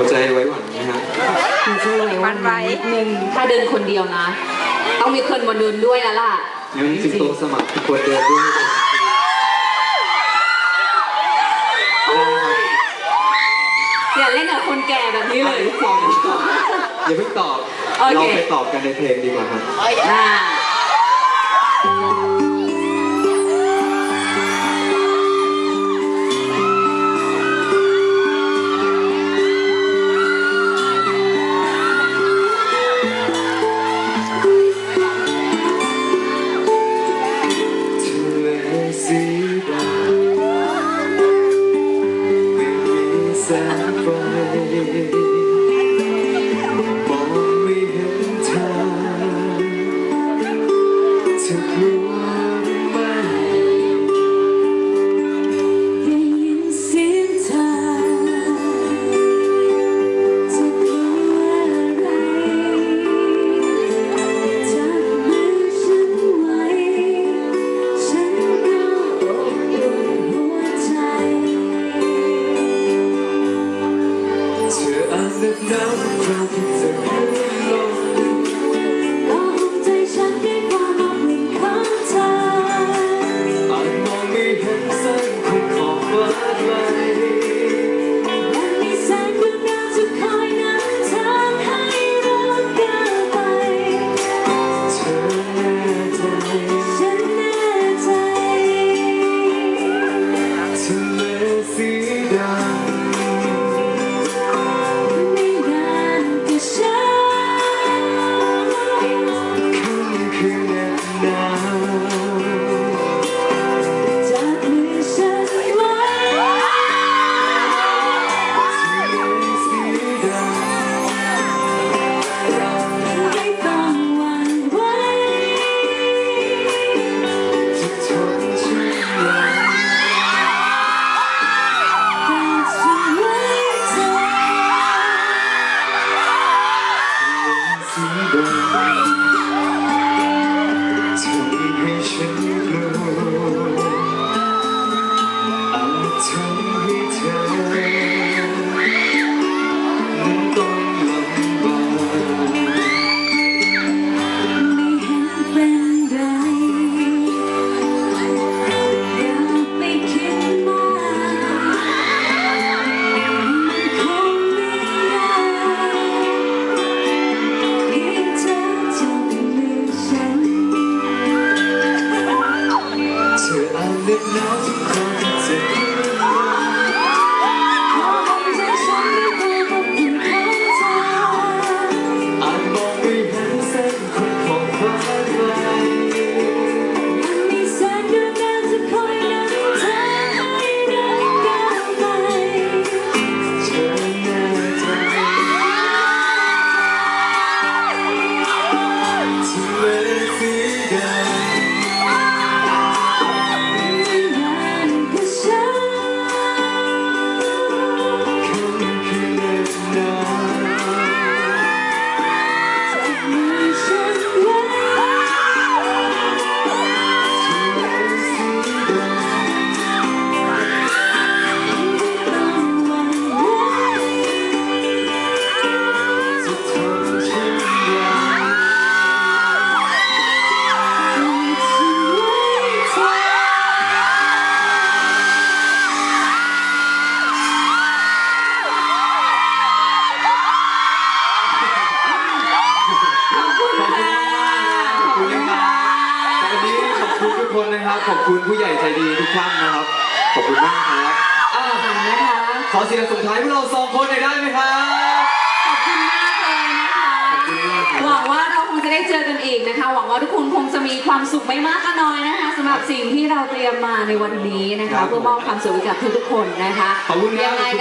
หัวใจไว้หวังนะฮะคุณช่วยไว้วันไว้นิดนึงถ้าเดินคนเดียวนะ ต้องมีคนมาเดินด้วยแล้วล่ะงั้นสิงโตสมัครทุกคนเดินด้วยอย่าเล่นกับคนแก่แบบนี้เลยอย่าเพิ่งตอบโอเคเราไปตอบกันในเพลงดีกว่าครับ เธออา ขอบคุณผู้ใหญ่ใจดีทุกท่านนะครับ ขอบคุณมากครับอะนะคะขอเสียงส่งท้ายพวกเราสองคนหน่อยได้ไหมครับ ขอบคุณมากเลยนะคะ ขอบคุณมากครับ หวังว่าเราคงจะได้เจอกันอีกนะคะ หวังว่าทุกคนคงจะมีความสุขไม่มากก็น้อยนะคะสำหรับสิ่งที่เราเตรียมมาในวันนี้นะคะเพื่อมอบความสุขให้กับทุกๆคนนะคะขอบคุณครับ ยังไงก็